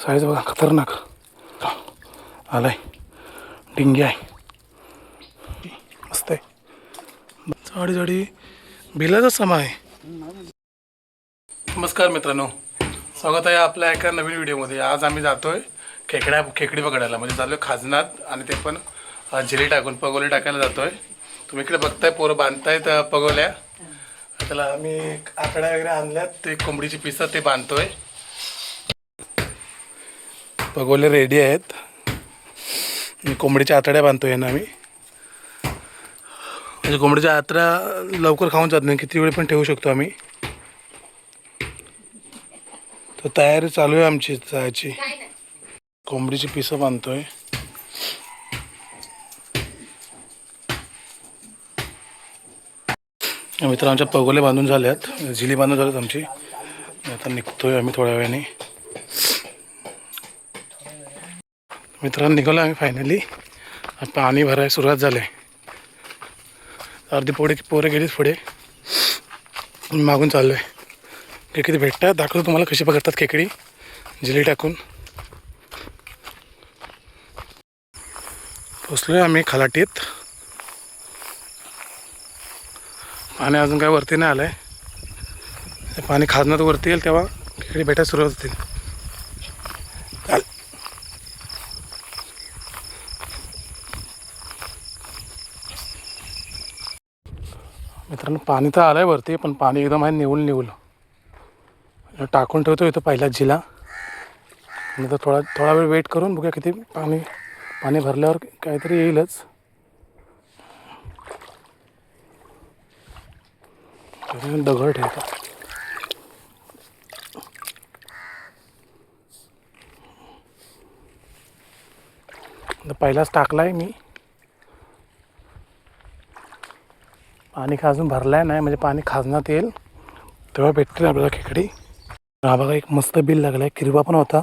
Size बघा खतरनाक. आलाय. डिंगी आहे. मस्त आहे. झाडी झाडी बिलाचा समा आहे. नमस्कार मित्रांनो. स्वागत आहे आपल्या एका नवीन व्हिडिओमध्ये. आज आम्ही जातोय खेकड्या खेकडी पकडायला म्हणजे चालू आहे खाजनात आणि ते पण झिली टाकून पगोले टाकायला जातोय. तुम्ही इकडे बघताय पोरं बांधतायत पगोल्या. त्याला आम्ही आकड्या वगैरे आणल्यात. ते कोंबडीची पिसं ते बांधतोय. पगोले रेडी आहेत. कोंबडीच्या आतड्या बांधतोय ना आम्ही म्हणजे कोंबडीच्या आतड्या लवकर खाऊन जात नाही किती वेळ पण ठेवू शकतो आम्ही. तर तयारी चालू आहे आमची जायची. कोंबडीची पिसं बांधतोय. मित्र आमच्या पगोले बांधून झाल्यात झिली बांधून झाल्यात आमची. आता निघतोय आम्ही थोड्या वेळाने. मित्रांनो निघालो आम्ही फायनली पाणी भरायला सुरुवात झाली आहे अर्धी पोळे पोरं गेलीच पुढे. मागून चाललो आहे खेकडी भेटतात. दाखवतो तुम्हाला कशी पकडतात खेकडी. जिली टाकून. पोचलो आहे आम्ही खलाटीत. पाणी अजून काय वरती नाही आलं आहे ते पाणी खाजनात वरती येईल तेव्हा खेकडी भेटायला सुरुवात होतील. पाणी तर आलं आहे वरती पण पाणी एकदम आहे निवून निवूल टाकून ठेवतो इथं पहिला जिला. नंतर थोडा थोडा वेळ वेट करून बघूया किती पाणी पाणी भरल्यावर काहीतरी येईलच. दगड ठेवतो. पहिलाच टाकला आहे मी. पाणी खाजून भरलाय नाही म्हणजे पाणी खाजण्यात येईल. तेव्हा भेटतील आपल्याला खेकडी. हा बघा एक मस्त बिल लागला आहे किरवा पण होता.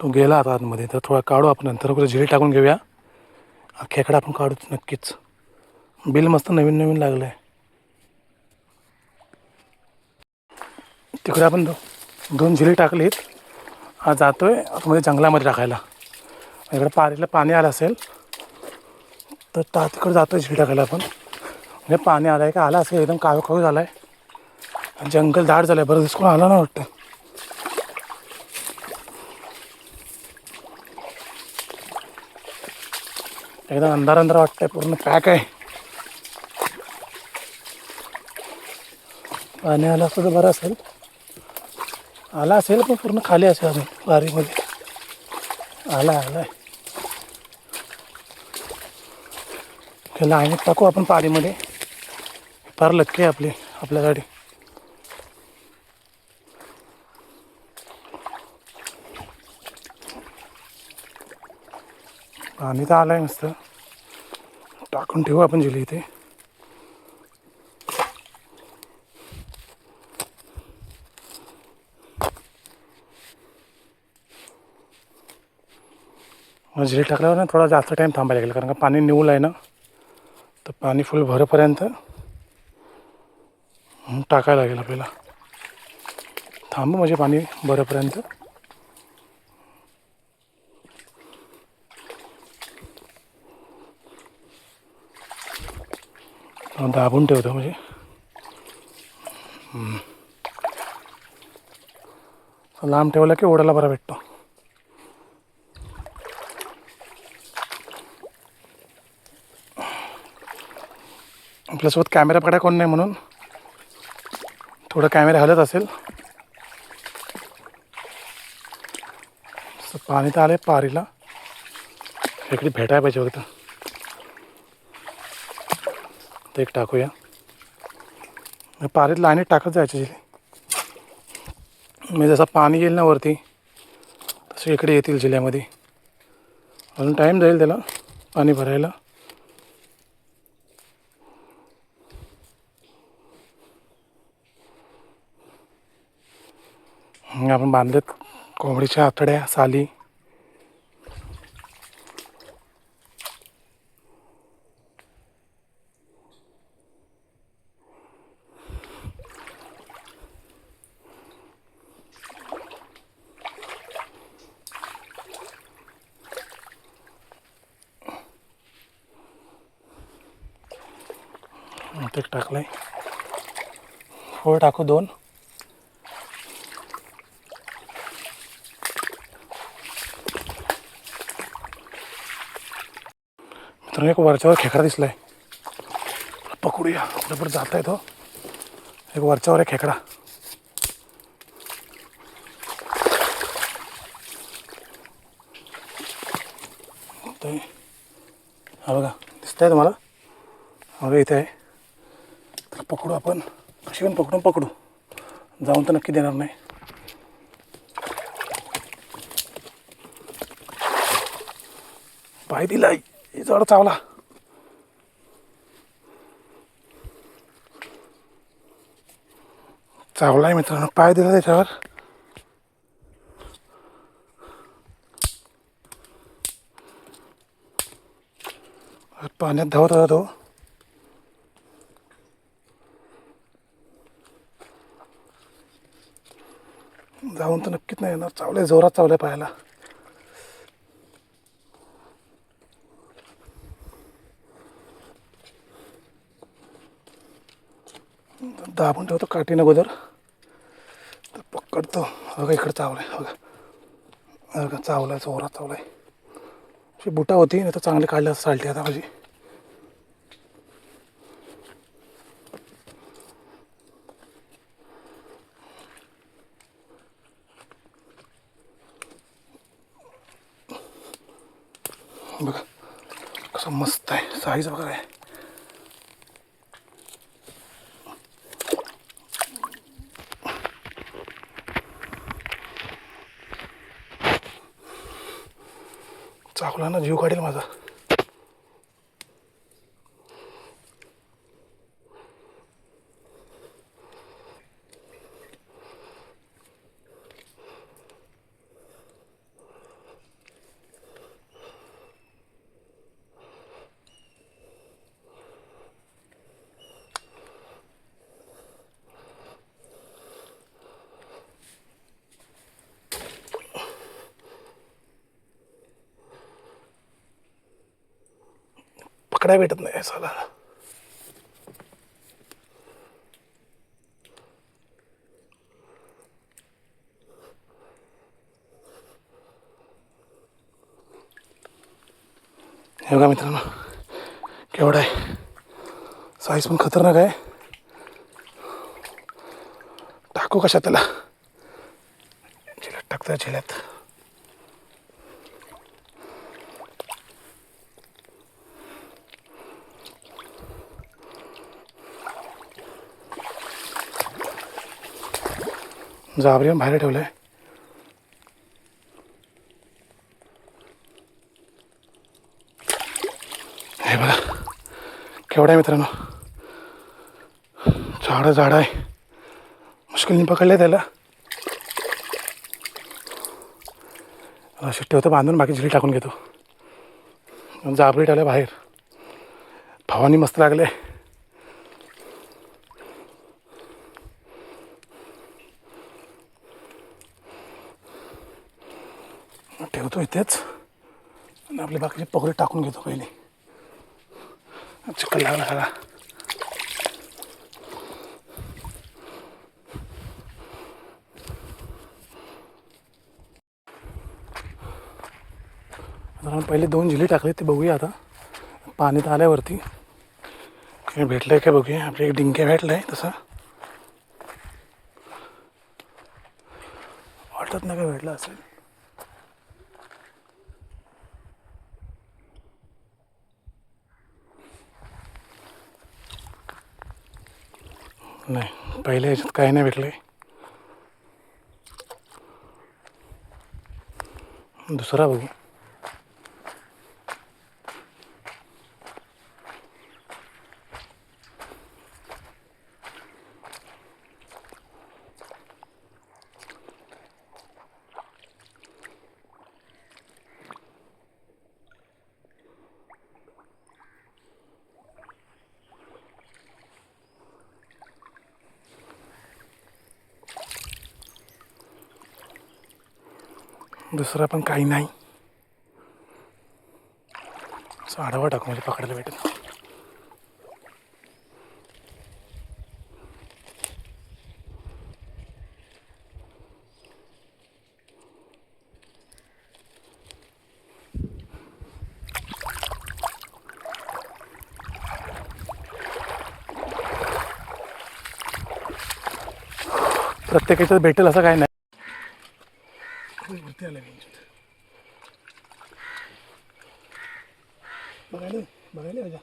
तो गेला आता आतमध्ये. तर थोडा काढू आपण नंतर कुठे झिरी टाकून घेऊया. हा खेकडा आपण काढूच नक्कीच. बिल मस्त नवीन नवीन लागलं आहे तिकडे आपण दो दोन झिरी टाकलीत. हा आहे आतमध्ये जंगलामध्ये टाकायला. इकडे पारीला पाणी आलं असेल तर ता तिकडे आहे झिर टाकायला आपण. म्हणजे पाणी आलं आहे का? आलं असेल एकदम काळू काळू झालं आहे जंगल दाट झालं आहे बरं दिसकून आलं ना वाटतं. एकदम अंधार अंधार वाटतंय पूर्ण. पॅक आहे पाणी आलं असतं तर बरं असेल. आला असेल पण पूर्ण खाली असेल अजून बारीमध्ये आला आला त्याला आणि टाकू आपण पाणीमध्ये फार लक्की आहे आपली आपल्यासाठी पाणी तर आलं आहे मस्त. टाकून ठेवू आपण जिली इथे. मग टाकल्यावर ना थोडा जास्त टाईम थांबायला लागेल कारण का पाणी निवलं आहे ना तर पाणी फुल भरेपर्यंत टाकायला लागेल आपल्याला. थांबू म्हणजे पाणी भरेपर्यंत. दाबून ठेवतो म्हणजे. लांब ठेवला की ओढायला बरा भेटतो. आपल्यासोबत कॅमेरा पकडा कोण नाही म्हणून. थोडं कॅमेरा हलत असेल. पाणी तर आलं आहे पारीला इकडे भेटायला पाहिजे फक्त ते एक टाकूया. पारीत लाईनीत टाकत जायचे म्हणजे जसं पाणी येईल ना वरती तसे इकडे येतील जिल्ह्यामध्ये. अजून टाईम जाईल त्याला पाणी भरायला. आपण बांधलेत कोंबडीच्या आतड्या साली. टाकलं आहे फळ टाकू दोन. मित्रांनो एक वरच्यावर खेकडा दिसलाय. पकडूया बरोबर जाता येतो एक वरच्यावर आहे खेकडा. हा बघा दिसतंय तुम्हाला? हा बघा इथे आहे. तर पकडू आपण. कशी पण पकडून पकडू. जाऊन तर नक्की देणार नाही. पाय दिलाय. जड चावला चावला आहे मित्रांनो पाय दिला त्याच्यावर पाण्यात धावत होता तो जाऊन तर नक्कीच नाही येणार चावले जोरात चावले पायाला दाबून ठेवतो काठीनं अगोदर. तर पकडतो. बघा इकडे चावलाय बघा. बघा चावलाय जोरात चावलाय. अशी बुटा होती नाही तर चांगली काढली चालते आता माझी. बघा कसं मस्त आहे. साईज बघा आहे चाकला ना जीव काढेल माझा. पकडाय भेटत नाही साला हे बघा मित्रांनो केवढा आहे. साईज पण खतरनाक आहे. टाकू कशा त्याला? झिल्यात टाकता झिल्यात जाबरी बाहेर आहे हे बघा केवढा आहे मित्रांनो? झाडं झाडं आहे. मुश्किलने पकडले त्याला. अशी होतं बांधून बाकी झिली टाकून घेतो. जाबरी ठेवल्या बाहेर. भावानी मस्त लागले ठेवतो इथेच आणि आपली बाकीची पकडी टाकून घेतो पहिली. चिकन लागला सगळा आपण पहिले दोन झिले टाकले ते बघूया आता. पाण्यात आल्यावरती. काही भेटलं आहे का बघूया. आपल्या एक डिंक्या भेटलं आहे तसं. वाटत नाही काय भेटलं असेल. नाही पहिल्या ह्याच्यात काही नाही भेटलं. दुसरा बघू. दुसरा पण काही नाही. आढावा टाकू म्हणजे पकडायला भेटेल प्रत्येकाच्या भेटेल असं काही नाही. वरती आलं मी बघायला बघायला राजा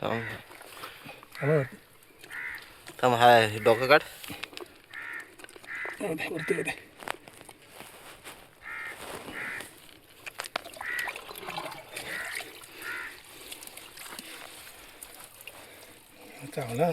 थांब आला वरती थांब हाय डोकं काढ येऊ दे, वरती येऊ दे चांगला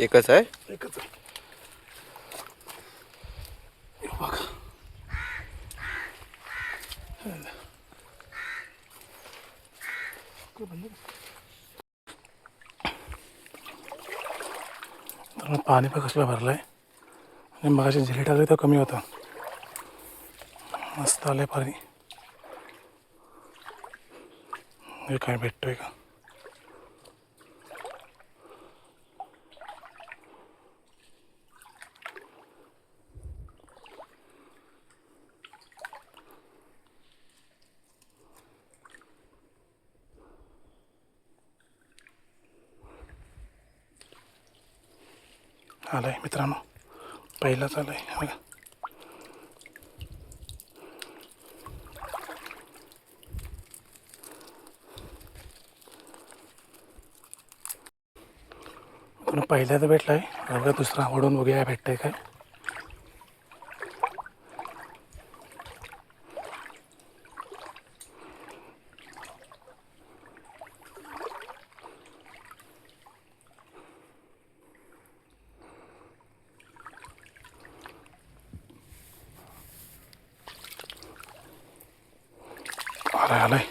एकच आहे? एकच आहे. बघा. पाणी पण कसलं भरलं आहे आणि मग अशी झिली टाकली तर कमी होतं. मस्त आलं आहे पाणी काय भेटतोय का? आलाय मित्रांनो. पहिलाच आलाय. बघा. पहिल्याचं भेटला आहे बघा दुसरा आवडून बघूया भेटतंय काय आलाय आलाय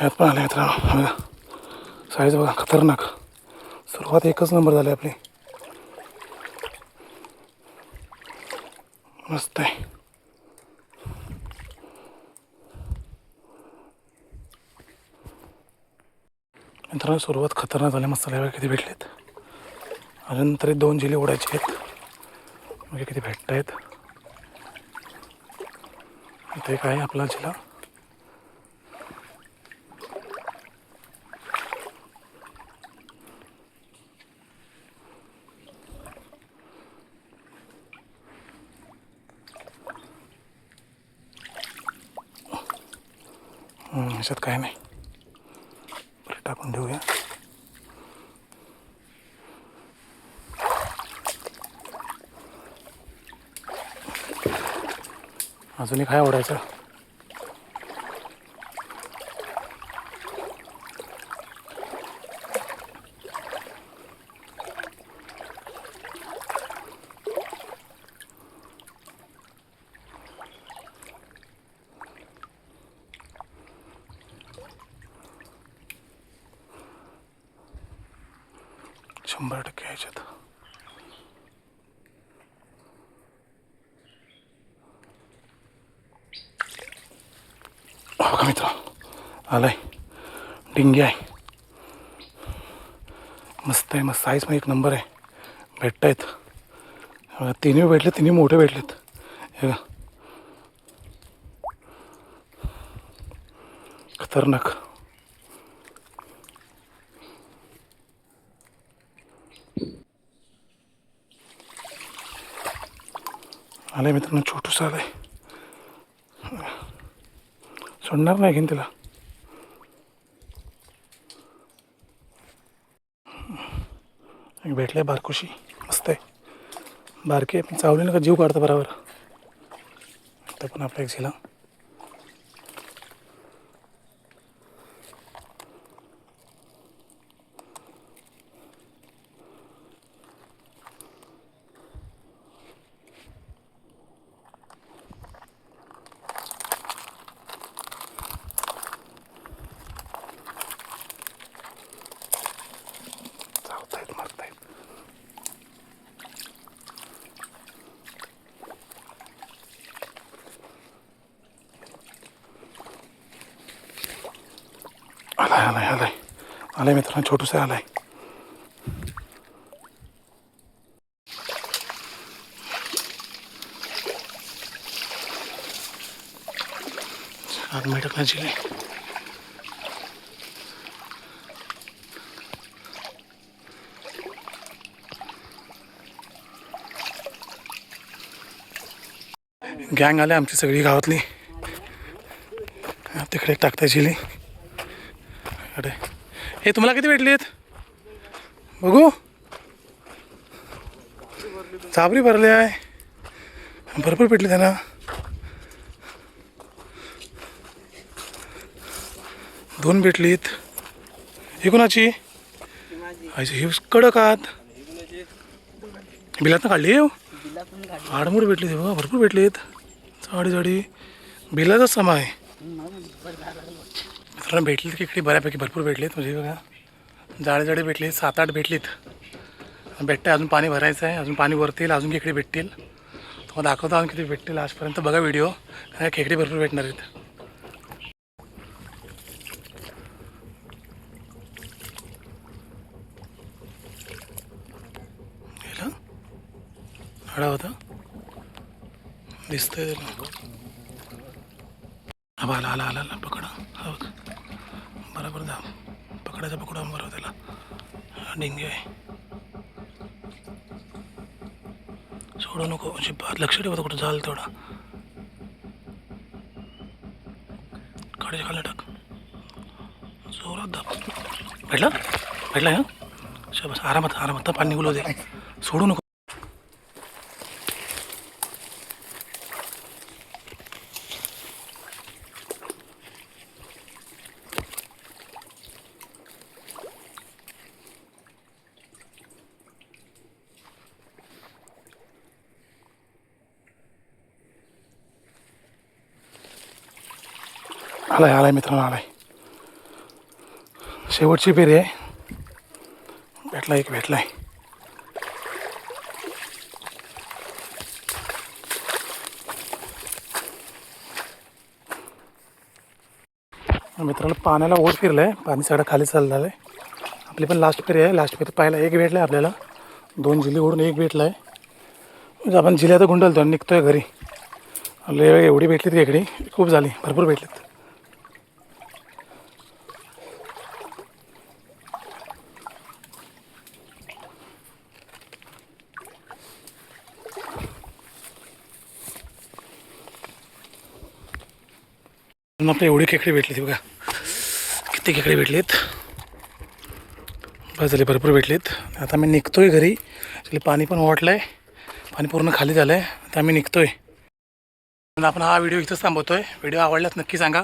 ह्यात पण आलाय आहेत बघा साईज बघा खतरनाक. सुरुवात एकच नंबर झाली आपली. मस्त आहे. मित्रांनो सुरुवात खतरनाक झाली. मस्त बघा किती भेटलेत. अजून तरी दोन जिले उडायचे आहेत. म्हणजे किती भेटत आहेत इथे काय आहे आपला जिल्हा याच्यात काय नाही. टाकून देऊया. अजूनही काय आवडायचं शंभर टक्के याच्यात हो का मित्र आलाय डिंगी आहे. मस्त आहे मस्त. साईज मग एक नंबर आहे. भेटत आहेत तिन्ही भेटले तिन्ही मोठे भेटलेत. हे बघा. खतरनाक. आलंय मित्रांनो छोटूसं आहे सोडणार नाही घेईन तिला. भेटले बारकुशी. मस्त आहे. बारके आहे. पण चावली ना का जीव काढतो बरोबर. तर पण आपल्या एक झिला. आलाय आलाय. आलाय मित्रांनो छोटूसा आलाय. मेटकला जिले? गँग आले आमची सगळी गावातली. तिकडे टाकता जिली. हे तुम्हाला किती भेटली आहेत? बघू. चाबरी भरली आहे. भरपूर भेटली त्यांना. दोन भेटलीत. ही कोणाची? आयची ही कडक आहात. बिलातनं काढली आडमूर आडमोड भेटली ते बघा भरपूर भेटलीत जाडी जाडी बिलाचा समा आहे. कारण भेटलीत खेकडी बऱ्यापैकी भरपूर भेटलीत म्हणजे बघा. जाडे जाडे भेटलीत सात आठ भेटलीत. भेटते अजून पाणी भरायचं आहे अजून पाणी वरतील अजून खेकडी भेटतील. तुम्हाला दाखवतो अजून किती भेटतील आजपर्यंत. बघा व्हिडिओ काय खेकडी भरपूर भेटणार आहेत. गेला? होता? दिसतंय आला आला आला आला पकडा. हा बरोबर दा पकडायचा पकडा बरोबर त्याला. डेंग्यू आहे. सोडू नको. शिपात लक्ष ठेवतो कुठं जाल तेवढा. काढायच्या खाली टाक. जोरात दाब. भेटला? भेटला हा? बस आरामात आरामात. पाणी निघू दे. सोडू नको. आलाय आलाय मित्रांनो आलाय. शेवटची पेरी आहे. भेटला एक भेटलाय. मित्रांनो पाण्याला ओढ आहे पाणी सगळं खाली चाललं आहे आपली पण लास्ट फेरी आहे. लास्ट फेरी पाहायला एक भेटलाय आपल्याला. दोन जिल्हे ओढून एक भेटलाय. म्हणजे आपण जिल्ह्यात गुंडलतो आणि निघतोय घरी. लय एवढी भेटलीत खेकडी खूप झाली. भरपूर भेटलीत. एवढी खेकडे भेटली बघा. किती खेकडे भेटलीत. बस झाले भरपूर भेटलीत. आता मी निघतोय घरी. actually पाणी पण वाटलं आहे पाणी पूर्ण खाली झालं आहे आता आम्ही निघतोय. आपण हा व्हिडिओ इथंच आहे व्हिडिओ आवडल्यास नक्की सांगा.